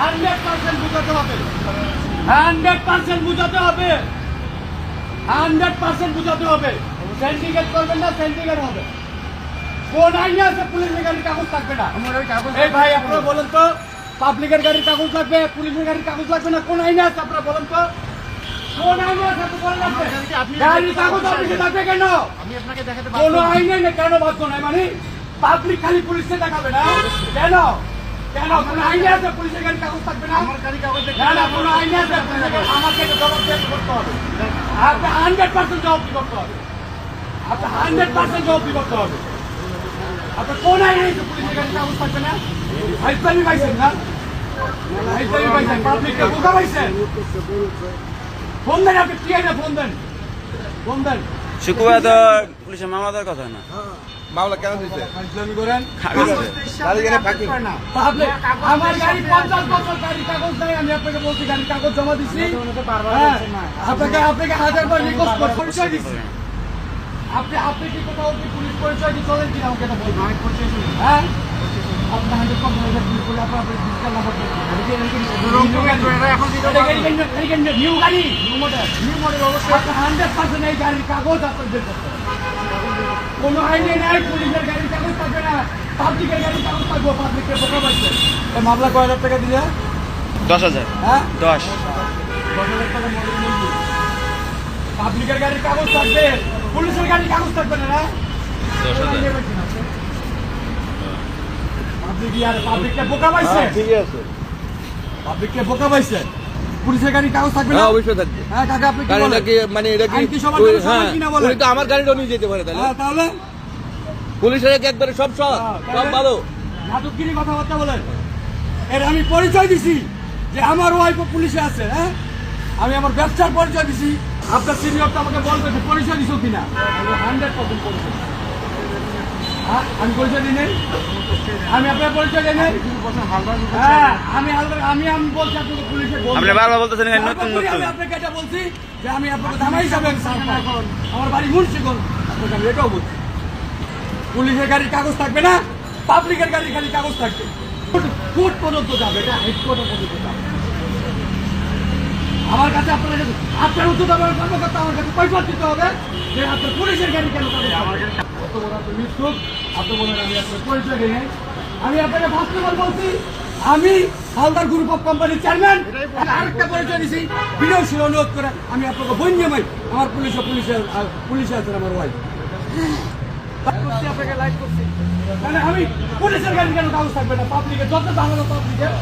Hundred percent বুঝাতে হবে। Hundred percent বুঝাতে হবে। হান্ড্রেড পার্সেন্ট বুঝাতে হবে। সিন্ডিকেট করবেন না সিন্ডিকেট হবে। কোন আইনে আছে পুলিশের গাড়ির কাগজ থাকবে না। এই ভাই আপনারা বলেন তো পাবলিকের গাড়ির কাগজ লাগবে পুলিশের গাড়ির কাগজ লাগবে না? কোন আইনে আছে আপনারা বলেন তো। কোন আইনে আছে আপনি গাড়ির কাগজ অফিসে থাকবে কেন? কোন আইনে কেন বাধ্য নাই মানে পাবলিক খালি পুলিশে দেখাবে না? কেন? কেন? কোন আইনে আছে? পুলিশের গাড়ির কাগজ থাকবে না? আমার গাড়ি কাগজ দেখতে না না কোন আইনে আছে? পুলিশের গাড়ি- আমাকে এটা জবাব দিয়ে করতে হবে? আপনি হান্ড্রেড পার্সেন্ট জবাব দিয়ে করতে হবে? আপনি হান্ড্রেড পার্সেন্ট জবাব দিয়ে করতে হবে? আপনি কোন আইনে আছে? পুলিশের গাড়ির কাগজ থাকবে না? হাইপানি পাইছেন না? হাইপানি পাইছেন? পাবলিককে বোকা পাইছেন? ফোন দেন আপনি কি আইনে ফোন দেন? ফোন দেন। শুক্রবার তো পুলিশের মামলা দেওয়ার কথা না? মামলা কেন করেন। কাগজ গাড়ি কেন ফাঁকি তাহলে আমার গাড়ি পঞ্চাশ বছর গাড়ি কাগজ নাই আমি আপনাকে বলছি গাড়ি কাগজ জমা দিচ্ছি হ্যাঁ, আপনাকে আপনাকে হাজার বার রিকোয়েস্ট পরিচয় দিচ্ছি আপনি আপনি কি কোথাও কি পুলিশ পরিচয় দিয়ে চলেন কিনা আমাকে এটা বলুন। আমি পরিচয় শুনি হ্যাঁ? আপনি হান্ড্রেড পার্সেন্ট পুলিশ করে আপনার আপনার ডিজিটাল নাম্বার নিউ গাড়ি নিউ মডেল। নিউ মডেল অবশ্যই। হান্ড্রেড পার্সেন্ট এই গাড়ির কাগজ আপনার বের করতে হবে। কোনো আইনে নাই পুলিশের গাড়ির কাগজ থাকবে না পাবলিকের গাড়ির কাগজ থাকব পাবলিকের বোকা পাচ্ছে মামলা কয় হাজার টাকা দিলে দশ হাজার। হ্যাঁ? দশ। পাবলিকের গাড়ির কাগজ থাকবে পুলিশের গাড়ির কাগজ থাকবে না না? দশ হাজার। পাবলিক ইয়ার পাবলিককে বোকা পাইছে ঠিকই আছে। পাবলিককে বোকা পাইছে পুলিশের গাড়ির কাগজ থাকবে না? হ্যাঁ অবশ্যই থাকবে। হ্যাঁ কাকা আপনি কি বলেন? নাকি মানে এটা কি হ্যাঁ উনি তো আমার গাড়িটাও নিয়ে যেতে পারে তাহলে। হ্যাঁ তাহলে? পুলিশের একবারে সব সব সব ভালো। নাটকগিরি কথাবার্তা বলেন। এর আমি পরিচয় দিছি যে আমার ওয়াইফ পুলিশে আছে হ্যাঁ? আমি আমার ব্যবসার পরিচয় দিছি। আপনার সিনিয়রটা আমাকে বলবে যে পরিচয় দিছো কিনা? হান্ড্রেড পার্সেন্ট পরিচয় আমি পরিচয় দিই নাই? আমি আপনার পরিচয় দিই নাই? হ্যাঁ আমি আমি আমি বলছি আপনাকে পুলিশে আপনি বারবার বলতেছেন নতুন নতুন আমি আপনাকে এটা বলছি যে আমি আপনাকে জামাই হিসাবে আমার বাড়ি মুন্সিগঞ্জ। আপনাকে আমি এটাও বলছি। পুলিশের গাড়ির কাগজ থাকবে না পাবলিকের গাড়ির খালি কাগজ থাকবে। কোর্ট- পর্যন্ত যাবে এটা পর্যন্ত যাবে। আমার কাছে আপনার আপনার উচ্চতা কর্মকর্তা আমার কাছে পয়সা দিতে হবে যে আপনার পুলিশের গাড়ি কেন কাগজ থাকবে? আপনি মিথ্যুক আপনি বলেন আমি আপনার পরিচয় দিই আমি আপনাকে বাস্তবল বলছি। আমি হালদার গ্রুপ অফ কোম্পানির চেয়ারম্যান। আরেকটা পরিচয় দিছি। বিনয় শিল অনুরোধ করে আমি আপনাকে বন্যমাই আমার পুলিশ পুলিশে পুলিশে আছেন আমার ওয়াইফ আপনাকে লাইভ করছি। মানে আমি পুলিশের গাড়ি কেন কাগজ থাকবে না। পাবলিকের যত ভালো পাবলিকের